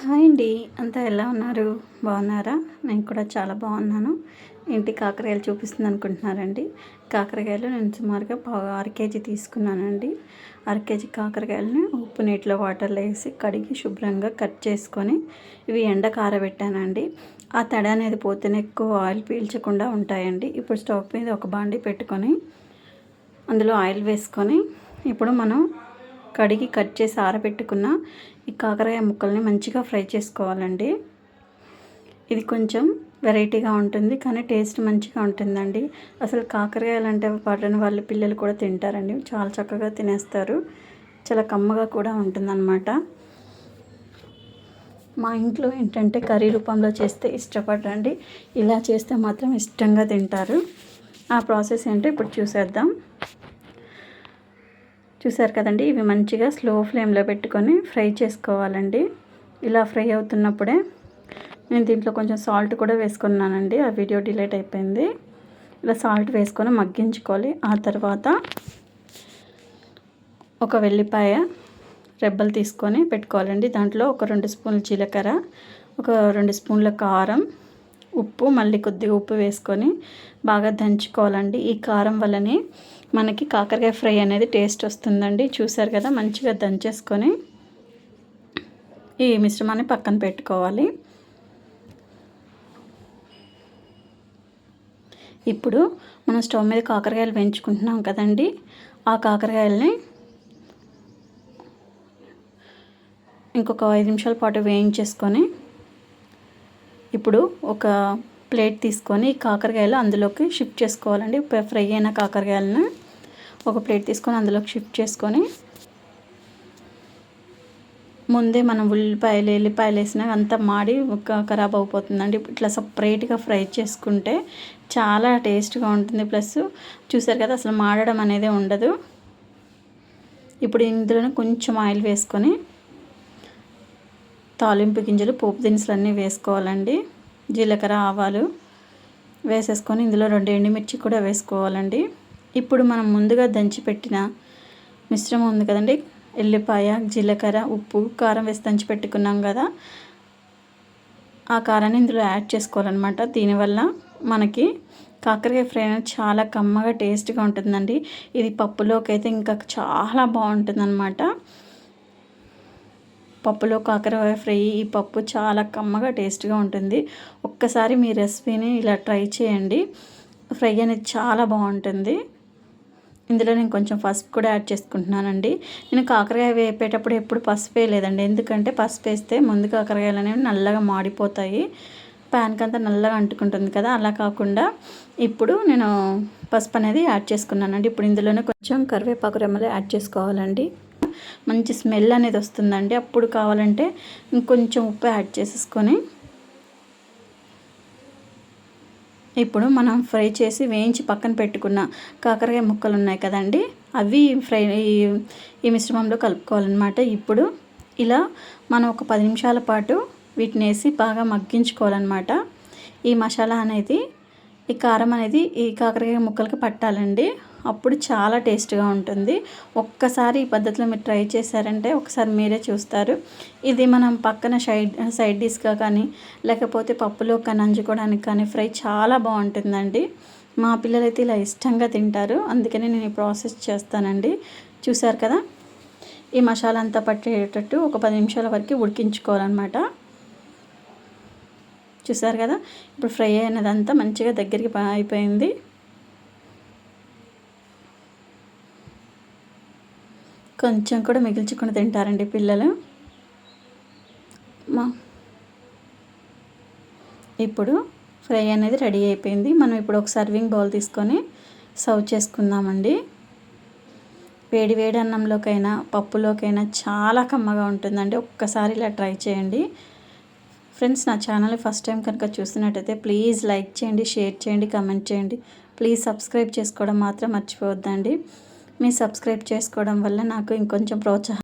Hi అండి. అంతా ఎలా ఉన్నారు? బాగున్నారా? నేను కూడా చాలా బాగున్నాను. ఏంటి కాకరకాయలు చూపిస్తుంది అనుకుంటున్నారండి. కాకరకాయలు నేను సుమారుగా అర కేజీ తీసుకున్నానండి. అర కేజీ కాకరకాయలని ఉప్పు నీటిలో వాటర్లో వేసి కడిగి శుభ్రంగా కట్ చేసుకొని ఇవి ఎండ కారబెట్టానండి. ఆ తడి అనేది పోతేనే ఎక్కువ ఆయిల్ పీల్చకుండా ఉంటాయండి. ఇప్పుడు స్టవ్ మీద ఒక బాండి పెట్టుకొని అందులో ఆయిల్ వేసుకొని ఇప్పుడు మనం కడిగి కట్ చేసి ఆరబెట్టుకున్న ఈ కాకరకాయ ముక్కల్ని మంచిగా ఫ్రై చేసుకోవాలండి. ఇది కొంచెం వెరైటీగా ఉంటుంది కానీ టేస్ట్ మంచిగా ఉంటుందండి. అసలు కాకరకాయలు అంటే పడని వాళ్ళ పిల్లలు కూడా తింటారండి. చాలా చక్కగా తినేస్తారు. చాలా కమ్మగా కూడా ఉంటుందన్నమాట. మా ఇంట్లో ఏంటంటే కర్రీ రూపంలో చేస్తే ఇష్టపడరండి. ఇలా చేస్తే మాత్రం ఇష్టంగా తింటారు. ఆ ప్రాసెస్ ఏంటో ఇప్పుడు చూసేద్దాం. చూసారు కదండి ఇవి మంచిగా స్లో ఫ్లేమ్లో పెట్టుకొని ఫ్రై చేసుకోవాలండి. ఇలా ఫ్రై అవుతున్నప్పుడే నేను దీంట్లో కొంచెం సాల్ట్ కూడా వేసుకున్నానండి ఆ వీడియో డిలేట్ అయిపోయింది. ఇలా సాల్ట్ వేసుకొని మగ్గించుకోవాలి. ఆ తర్వాత ఒక వెల్లిపాయ రెబ్బలు తీసుకొని పెట్టుకోవాలండి. దాంట్లో ఒక రెండు స్పూన్ల జీలకర్ర ఒక రెండు స్పూన్ల కారం ఉప్పు మళ్ళీ కొద్దిగా ఉప్పు వేసుకొని బాగా దంచుకోవాలండి. ఈ కారం వల్లనే మనకి కాకరకాయ ఫ్రై అనేది టేస్ట్ వస్తుందండి. చూసారు కదా మంచిగా దంచేసుకొని ఈ మిశ్రమాన్ని పక్కన పెట్టుకోవాలి. ఇప్పుడు మనం స్టవ్ మీద కాకరకాయలు వేయించుకుంటున్నాం కదండి. ఆ కాకరకాయలని ఇంకొక ఐదు నిమిషాల పాటు వేయించేసుకొని ఇప్పుడు ఒక ప్లేట్ తీసుకొని కాకరకాయలు అందులోకి షిఫ్ట్ చేసుకోవాలండి. ఫ్రై అయిన కాకరకాయలను ఒక ప్లేట్ తీసుకొని అందులోకి షిఫ్ట్ చేసుకొని ముందే మనం ఉల్లిపాయలు ఎల్లిపాయలు వేసినా అంతా మాడి ఖరాబ్ అయిపోతుందండి ఇట్లా సపరేట్గా ఫ్రై చేసుకుంటే చాలా టేస్ట్గా ఉంటుంది. ప్లస్ చూసారు కదా అసలు మాడడం అనేది ఉండదు. ఇప్పుడు ఇందులోనే కొంచెం ఆయిల్ వేసుకొని తాలింపు గింజలు పోపు దినుసులు అన్నీ వేసుకోవాలండి. జీలకర్ర ఆవాలు వేసేసుకొని ఇందులో రెండు ఎండుమిర్చి కూడా వేసుకోవాలండి. ఇప్పుడు మనం ముందుగా దంచి పెట్టిన మిశ్రమం ఉంది కదండి. ఎల్లిపాయ జీలకర్ర ఉప్పు కారం వేసి దంచి పెట్టుకున్నాం కదా. ఆ కారాన్ని ఇందులో యాడ్ చేసుకోవాలన్నమాట. దీనివల్ల మనకి కాకరకాయ ఫ్రై అనేది చాలా కమ్మగా టేస్ట్గా ఉంటుందండి. ఇది పప్పులోకి అయితే ఇంకా చాలా బాగుంటుందన్నమాట. పప్పులో కాకరకాయ ఫ్రై ఈ పప్పు చాలా కమ్మగా టేస్ట్గా ఉంటుంది. ఒక్కసారి మీ రెసిపీని ఇలా ట్రై చేయండి. ఫ్రై అనేది చాలా బాగుంటుంది. ఇందులో నేను కొంచెం పసుపు కూడా యాడ్ చేసుకుంటున్నానండి. నేను కాకరకాయ వేపేటప్పుడు ఎప్పుడు పసుపు వేయలేదండి ఎందుకంటే పసుపు వేస్తే ముందు కాకరకాయలు అనేవి నల్లగా మాడిపోతాయి. ప్యాన్కి అంతా నల్లగా అంటుకుంటుంది కదా అలా కాకుండా ఇప్పుడు నేను పసుపు అనేది యాడ్ చేసుకున్నానండి. ఇప్పుడు ఇందులోనే కొంచెం కరివేపాకు రెమ్మలు యాడ్ చేసుకోవాలండి. మంచి స్మెల్ అనేది వస్తుందండి. అప్పుడు కావాలంటే ఇంకొంచెం ఉప్పు యాడ్ చేసేసుకొని ఇప్పుడు మనం ఫ్రై చేసి వేయించి పక్కన పెట్టుకున్న కాకరకాయ ముక్కలు ఉన్నాయి కదండి. అవి ఫ్రై ఈ మిశ్రమంలో కలుపుకోవాలన్నమాట. ఇప్పుడు ఇలా మనం ఒక పది నిమిషాల పాటు వీటిని వేసి బాగా మగ్గించుకోవాలన్నమాట. ఈ మసాలా అనేది ఈ కారం అనేది ఈ కాకరకాయ ముక్కలకి పట్టాలండి. అప్పుడు చాలా టేస్ట్గా ఉంటుంది. ఒక్కసారి ఈ పద్ధతిలో మీరు ట్రై చేశారంటే ఒకసారి మీరే చూస్తారు. ఇది మనం పక్కన సైడ్ సైడ్ డిష్గా కానీ లేకపోతే పప్పులో కానీ అంజుకోవడానికి కానీ ఫ్రై చాలా బాగుంటుందండి. మా పిల్లలైతే ఇలా ఇష్టంగా తింటారు. అందుకనే నేను ఈ ప్రాసెస్ చేస్తానండి. చూసారు కదా? ఈ మసాలా అంతా పట్టేటట్టు ఒక పది నిమిషాల వరకు ఉడికించుకోవాలన్నమాట. చూసారు కదా? ఇప్పుడు ఫ్రై అయినదంతా మంచిగా దగ్గరికి అయిపోయింది కొంచెం కూడా మిగిల్చుకొని తింటారండి పిల్లలు. మా ఇప్పుడు ఫ్రై అనేది రెడీ అయిపోయింది. మనం ఇప్పుడు ఒక సర్వింగ్ బౌల్ తీసుకొని సర్వ్ చేసుకుందామండి. వేడి వేడి అన్నంలోకైనా పప్పులోకైనా చాలా కమ్మగా ఉంటుందండి. ఒక్కసారి ఇలా ట్రై చేయండి. ఫ్రెండ్స్ నా ఛానల్ ఫస్ట్ టైం కనుక చూస్తున్నట్టయితే ప్లీజ్ లైక్ చేయండి షేర్ చేయండి కమెంట్ చేయండి. ప్లీజ్ సబ్స్క్రైబ్ చేసుకోవడం మాత్రం మర్చిపోవద్దండి. మీ సబ్స్క్రైబ్ చేసుకోవడం వల్ల నాకు ఇంకొంచెం ప్రోత్సాహం